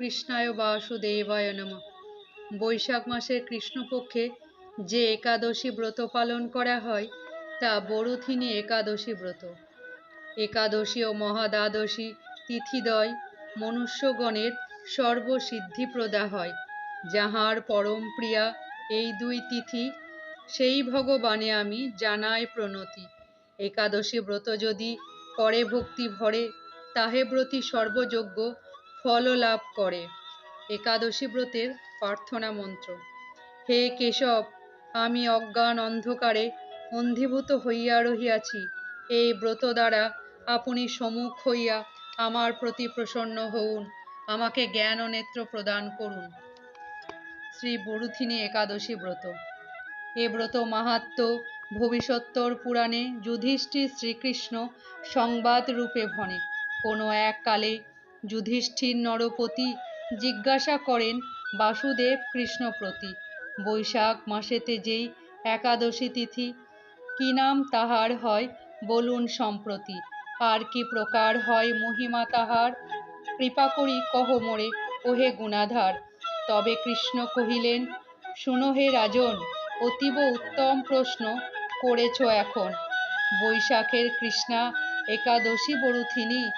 কৃষ্ণায় বাসুদেবায় নম। বৈশাখ মাসের কৃষ্ণপক্ষে যে একাদশী ব্রত পালন করা হয়, তা বড়ুথিনী একাদশী ব্রত। একাদশী ও মহাদ্বাদশী তিথিদয় মনুষ্যগণের সর্বসিদ্ধিপ্রদা হয়। যাহার পরম প্রিয়া এই দুই তিথি, সেই ভগবানে আমি জানাই প্রণতি। একাদশী ব্রত যদি করে ভক্তি ভরে, তাহে ব্রতী সর্বযোগ্য ফল লাভ করে। একাদশী ব্রতের প্রার্থনা মন্ত্র। হে কেশব, আমি অজ্ঞান অন্ধকারে অন্ধীভূত হইয়া রহিয়াছি। এই ব্রত দ্বারা আপনি সম্মুখ হইয়া আমার প্রতি প্রসন্ন হউন। আমাকে জ্ঞান ও নেত্র প্রদান করুন। শ্রী বরুথিনী একাদশী ব্রত। এ ব্রত মাহাত্ম ভবিষ্যত্তর পুরাণে যুধিষ্ঠির শ্রীকৃষ্ণ সংবাদ রূপে ভনে। কোনো এক কালে যুধিষ্ঠির নরপতি জিজ্ঞাসা করেন, বাসুদেব কৃষ্ণ প্রতি বৈশাখ মাসেতে যেই একাদশী তিথি, কি নাম তাহার হয় বলুন সম্প্রতি? আর কি প্রকার হয় মহিমা তাহার? কৃপা করি কহ মোরে, ওহে গুণাধার। তবে কৃষ্ণ কহিলেন, শুনো হে রাজন, অতীব উত্তম প্রশ্ন করেছ এখন। বৈশাখের কৃষ্ণা একাদশী বরুথিনী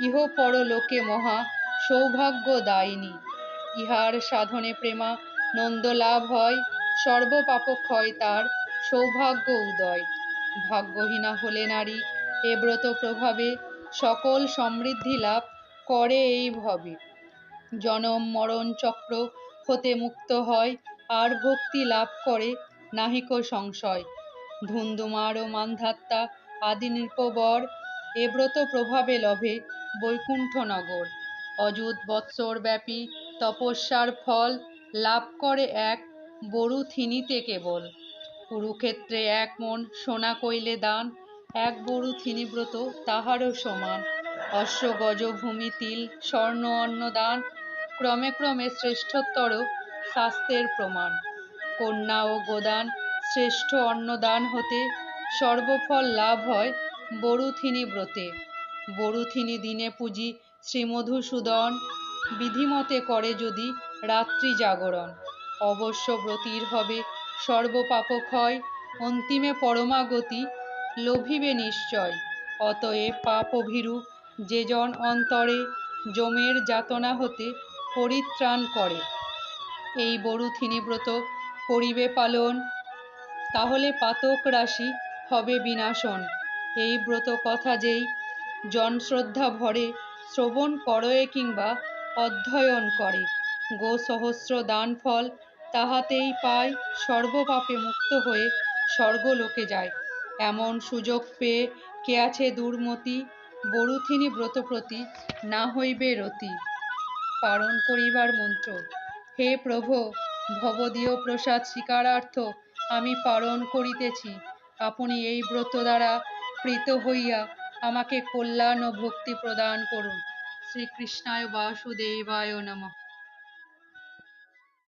ইহ পরলোকে মহা সৌভাগ্য দায়িনী ইহার সাধনে প্রেমা নন্দ লাভ হয়, সর্বপাপক্ষয় তার সৌভাগ্য উদয়। ভাগ্যহীনা হলে নারী এ ব্রত প্রভাবে সকল সমৃদ্ধি লাভ করে এই ভবে। জনম মরণ চক্র হতে মুক্ত হয়, আর ভক্তি লাভ করে নাহিক সংশয়। ধুন্দুমার ও মান্ধাত্তা আদি নৃপবর এ ব্রত প্রভাবে লভে বৈকুণ্ঠনগর। অযুত বৎসর ব্যাপী তপস্যার ফল লাভ করে এক বরুথিনীতে কেবল। কুরুক্ষেত্রে এক মন সোনা কইলে দান, এক বরুথিনী ব্রত তাহারও সমান। অশ্ব গজ ভূমি তিল, স্বর্ণ অন্নদান ক্রমে ক্রমে শ্রেষ্ঠতর স্বাস্থ্যের প্রমাণ। কন্যা ও গোদান শ্রেষ্ঠ অন্নদান হতে সর্বফল লাভ হয় বরুথিনী ব্রতে বরুথিনী দিনে পুজি শ্রীমধুসূদন। বিধিমতে করে যদি রাত্রি জাগরণ। অবশ্য ব্রতির হবে সর্বপাপক্ষয়। অন্তিমে পরমাগতি লোভিবে নিশ্চয়। অতএব পাপ ভীরু যে জন অন্তরে জমের যাতনা হতে পরিত্রাণ করে। এই বরুথিনী ব্রত করিবে পালন। তাহলে পাতক রাশি হবে বিনাশন। এই ব্রত কথা যেই জন শ্রদ্ধা ভরে শ্রবণ করয়ে কিংবা অধ্যয়ন করে। গো সহস্র দান ফল তাহাতেই পায়, সর্বপাপে মুক্ত হয়ে স্বর্গলোকে যায়। এমন সুযোগ পেয়ে কে আছে দুর্মতি? বরুথিনী ব্রত প্রতি না হইবে রতি। পালন করিবার মন্ত্র, হে প্রভো ভবদীয় প্রসাদ স্বীকারার্থ আমি পালন করিতেছি। আপনি এই ব্রত দ্বারা প্রীত হইয়া আমাকে কল্যাণ ও ভক্তি প্রদান করুন। শ্রীকৃষ্ণায় বাসুদেবায় নমঃ।